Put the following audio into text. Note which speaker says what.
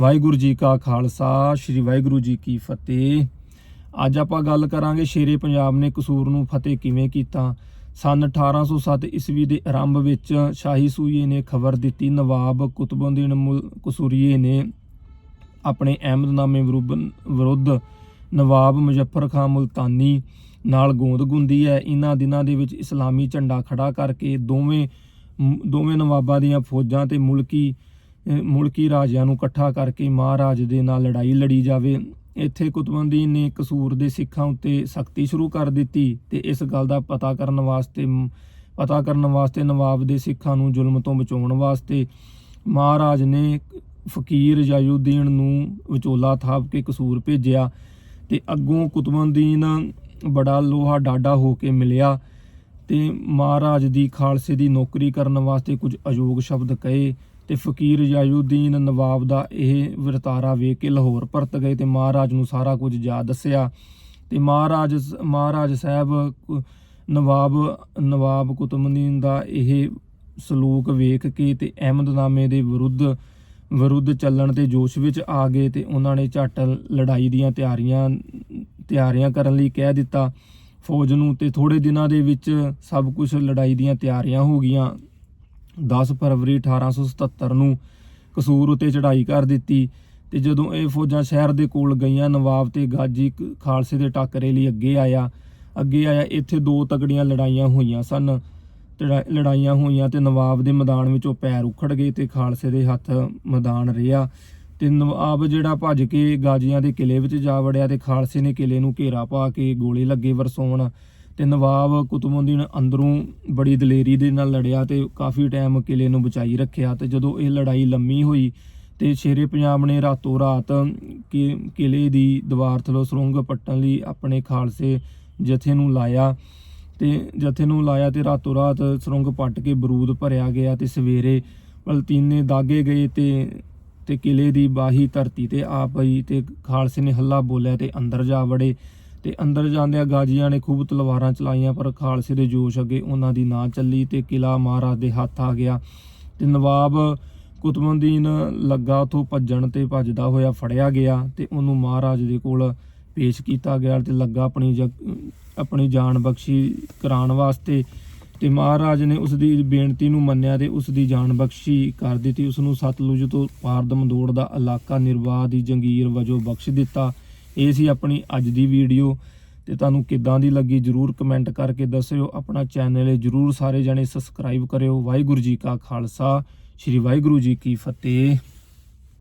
Speaker 1: ਵਾਹਿਗੁਰੂ ਜੀ ਕਾ ਖਾਲਸਾ, ਸ੍ਰੀ ਵਾਹਿਗੁਰੂ ਜੀ ਕੀ ਫਤਿਹ। ਅੱਜ ਆਪਾਂ ਗੱਲ ਕਰਾਂਗੇ ਸ਼ੇਰੇ ਪੰਜਾਬ ਨੇ ਕਸੂਰ ਨੂੰ ਫਤਿਹ ਕਿਵੇਂ ਕੀਤਾ। ਸਨ 1807 ਈਸਵੀ ਦੇ ਆਰੰਭ ਵਿੱਚ ਸ਼ਾਹੀ ਸੂਈਏ ਨੇ ਖਬਰ ਦਿੱਤੀ, ਨਵਾਬ ਕੁਤਬੁੱਦੀਨ ਮੁਲ ਕਸੂਰੀਏ ਨੇ ਆਪਣੇ ਅਹਿਮਦਨਾਮੇ ਵਿਰੁੱਧ- ਵਿਰੁੱਧ ਨਵਾਬ ਮੁਜ਼ੱਫਰ ਖਾਨ ਮੁਲਤਾਨੀ ਨਾਲ ਗੋਂਦ ਗੁੰਦੀ ਹੈ। ਇਹਨਾਂ ਦਿਨਾਂ ਦੇ ਵਿੱਚ ਇਸਲਾਮੀ ਝੰਡਾ ਖੜਾ ਕਰਕੇ ਦੋਵੇਂ ਦੋਵੇਂ ਨਵਾਬਾਂ ਦੀਆਂ ਫੌਜਾਂ ਤੇ ਮੁਲਕੀ ਮੁਲਕੀ ਰਾਜਿਆਂ ਨੂੰ ਇਕੱਠਾ ਕਰਕੇ ਮਹਾਰਾਜ ਦੇ ਨਾਲ ਲੜਾਈ ਲੜੀ ਜਾਵੇ। ਇੱਥੇ ਕੁਤਬੁੱਦੀਨ ਨੇ ਕਸੂਰ ਦੇ ਸਿੱਖਾਂ ਉੱਤੇ ਸਖਤੀ ਸ਼ੁਰੂ ਕਰ ਦਿੱਤੀ ਤੇ ਇਸ ਗੱਲ ਦਾ ਪਤਾ ਕਰਨ ਵਾਸਤੇ ਪਤਾ ਕਰਨ ਵਾਸਤੇ ਨਵਾਬ ਦੇ ਸਿੱਖਾਂ ਨੂੰ ਜ਼ੁਲਮ ਤੋਂ ਬਚਾਉਣ ਵਾਸਤੇ ਮਹਾਰਾਜ ਨੇ ਫਕੀਰ ਜਾਯੂਦੀਨ ਨੂੰ ਵਿਚੋਲਾ ਥਾਪ ਕੇ ਕਸੂਰ ਭੇਜਿਆ ਤੇ ਅੱਗੋਂ ਕੁਤਬੁਦੀਨ ਬੜਾ ਲੋਹਾ ਡਾਡਾ ਹੋ ਕੇ ਮਿਲਿਆ ਤੇ ਮਹਾਰਾਜ ਦੀ ਖਾਲਸੇ ਦੀ ਨੌਕਰੀ ਕਰਨ ਵਾਸਤੇ ਕੁਝ ਅਯੋਗ ਸ਼ਬਦ ਕਹੇ। ਤੇ ਫਕੀਰ ਜਾਯੂਦੀਨ ਨਵਾਬ ਦਾ ਇਹ ਵਰਤਾਰਾ ਵੇਖ ਕੇ ਲਾਹੌਰ ਪਰਤ ਗਏ ਤੇ ਮਹਾਰਾਜ ਨੂੰ ਸਾਰਾ ਕੁਝ ਜਾ ਦੱਸਿਆ ਤੇ ਮਹਾਰਾਜ ਮਹਾਰਾਜ ਸਾਹਿਬ ਕੁ- ਨਵਾਬ ਨਵਾਬ ਕੁਤਬੁੱਦੀਨ ਦਾ ਇਹ ਸਲੂਕ ਵੇਖ ਕੇ ਤੇ ਅਹਿਮਦਨਾਮੇ ਦੇ ਵਿਰੁੱਧ ਵਿਰੁੱਧ ਚੱਲਣ ਤੇ ਜੋਸ਼ ਵਿੱਚ ਆ ਗਏ ਤੇ ਉਹਨਾਂ ਨੇ ਝੱਟ ਲੜਾਈ ਦੀਆਂ ਤਿਆਰੀਆਂ ਤਿਆਰੀਆਂ ਕਰਨ ਲਈ ਕਹਿ ਦਿੱਤਾ। ਫੌਜ ਨੂੰ ਤੇ ਥੋੜੇ ਦਿਨਾਂ ਦੇ ਵਿੱਚ ਸਭ ਕੁਝ ਲੜਾਈ ਦੀਆਂ ਤਿਆਰੀਆਂ ਹੋ ਗਈਆਂ। 10 ਫਰਵਰੀ 1877 ਨੂੰ ਕਸੂਰ ਉਤੇ ਚੜ੍ਹਾਈ ਕਰ ਦਿੱਤੀ ਤੇ ਜਦੋਂ ਇਹ ਫੌਜਾਂ ਸ਼ਹਿਰ ਦੇ ਕੋਲ ਗਈਆਂ, ਨਵਾਬ ਤੇ ਗਾਜੀ ਕ- ਖਾਲਸੇ ਦੇ ਟੱਕਰੇ ਲਈ ਅੱਗੇ ਆਇਆ। ਅੱਗੇ ਆਇਆ, ਇੱਥੇ ਦੋ ਤਗੜੀਆਂ ਲੜਾਈਆਂ ਹੋਈਆਂ ਸਨ। ਤੇ ਲੜਾਈਆਂ ਹੋਈਆਂ ਤੇ ਨਵਾਬ ਦੇ ਮੈਦਾਨ ਵਿੱਚੋਂ ਪੈਰ ਉਖੜ ਗਏ ਤੇ ਖਾਲਸੇ ਦੇ ਹੱਥ ਮੈਦਾਨ ਰਿਹਾ। ਤੇ ਨਵਾਬ ਜਿਹੜਾ ਭੱਜ ਕੇ ਗਾਜੀਆਂ ਦੇ ਕਿਲੇ ਵਿੱਚ ਜਾ ਵੜਿਆ ਤੇ ਖਾਲਸੇ ਨੇ ਕਿਲੇ ਨੂੰ ਘੇਰਾ ਪਾ ਕੇ ਗੋਲੇ ਲੱਗੇ ਵਰਸਾਉਣ ਤੇ ਨਵਾਬ ਕੁਤਬੁੱਦੀਨ ਅੰਦਰੋਂ ਬੜੀ ਦਲੇਰੀ ਦੇ ਨਾਲ ਲੜਿਆ ਤੇ ਕਾਫੀ ਟਾਈਮ ਕਿਲੇ ਨੂੰ ਬਚਾਈ ਰੱਖਿਆ ਤੇ ਜਦੋਂ ਇਹ ਲੜਾਈ ਲੰਮੀ ਹੋਈ ਤੇ ਸ਼ੇਰੇ ਪੰਜਾਬ ਨੇ ਰਾਤੋਂ ਰਾਤ ਕਿ- ਕਿਲੇ ਦੀ ਦੀਵਾਰ ਥਲੋਂ ਸੁਰੰਗ ਪੱਟਣ ਲਈ ਆਪਣੇ ਖਾਲਸੇ ਜਥੇ ਨੂੰ ਲਾਇਆ ਤੇ ਜਥੇ ਨੂੰ ਲਾਇਆ ਤੇ ਰਾਤੋਂ ਰਾਤ ਸੁਰੰਗ ਪੱਟ ਕੇ ਬਰੂਦ ਭਰਿਆ ਗਿਆ ਤੇ ਸਵੇਰੇ ਪਲਤੀਨੇ ਦਾਗੇ ਗਏ ਤੇ ਤੇ ਕਿਲੇ ਦੀ ਬਾਹੀ ਧਰਤੀ ਤੇ ਆ ਪਈ ਤੇ ਖਾਲਸੇ ਨੇ ਹੱਲਾ ਬੋਲਿਆ ਤੇ ਅੰਦਰ ਜਾ ਵੜੇ। ਤੇ ਅੰਦਰ ਜਾਂਦਿਆਂ ਗਾਜੀਆਂ ਨੇ ਖੂਬ ਤਲਵਾਰਾਂ ਚਲਾਈਆਂ, ਪਰ ਖਾਲਸੇ ਦੇ ਜੋਸ਼ ਅੱਗੇ ਉਹਨਾਂ ਦੀ ਨਾ ਚੱਲੀ ਤੇ ਕਿਲਾ ਮਹਾਰਾਜ ਦੇ ਹੱਥ ਆ ਗਿਆ ਤੇ ਨਵਾਬ ਕੁਤਬੁੱਦੀਨ ਲੱਗਾ ਉਥੋਂ ਭੱਜਣ ਤੇ ਭੱਜਦਾ ਹੋਇਆ ਫੜਿਆ ਗਿਆ ਤੇ ਉਹਨੂੰ ਮਹਾਰਾਜ ਦੇ ਕੋਲ ਪੇਸ਼ ਕੀਤਾ ਗਿਆ ਤੇ ਲੱਗਾ ਆਪਣੀ ਜਗ- ਆਪਣੀ ਜਾਨ ਬਖਸ਼ੀ ਕਰਾਉਣ ਵਾਸਤੇ ਤੇ ਮਹਾਰਾਜ ਨੇ ਉਸ ਦੀ ਬੇਨਤੀ ਨੂੰ ਮੰਨਿਆ ਤੇ ਉਸ ਦੀ ਜਾਨ ਬਖਸ਼ੀ ਕਰ ਦਿੱਤੀ। ਉਸ ਨੂੰ ਸਤਲੁਜ ਤੋਂ ਪਾਰ ਦਮਦੋੜ ਦਾ ਇਲਾਕਾ ਨਿਰਵਾਹ ਦੀ ਜੰਗੀਰ ਵਜੋਂ ਬਖਸ਼ ਦਿੱਤਾ। ਇਹ ਸੀ ਆਪਣੀ ਅੱਜ ਦੀ ਵੀਡੀਓ। ਤੇ ਤੁਹਾਨੂੰ ਕਿੱਦਾਂ ਦੀ ਲੱਗੀ ਜਰੂਰ ਕਮੈਂਟ ਕਰਕੇ ਦੱਸਿਓ। ਆਪਣਾ ਚੈਨਲ ਜਰੂਰ ਸਾਰੇ ਜਣੇ ਸਬਸਕ੍ਰਾਈਬ ਕਰਿਓ। ਵਾਹਿਗੁਰੂ ਜੀ ਕਾ ਖਾਲਸਾ, ਸ੍ਰੀ ਵਾਹਿਗੁਰੂ ਜੀ ਕੀ ਫਤਿਹ।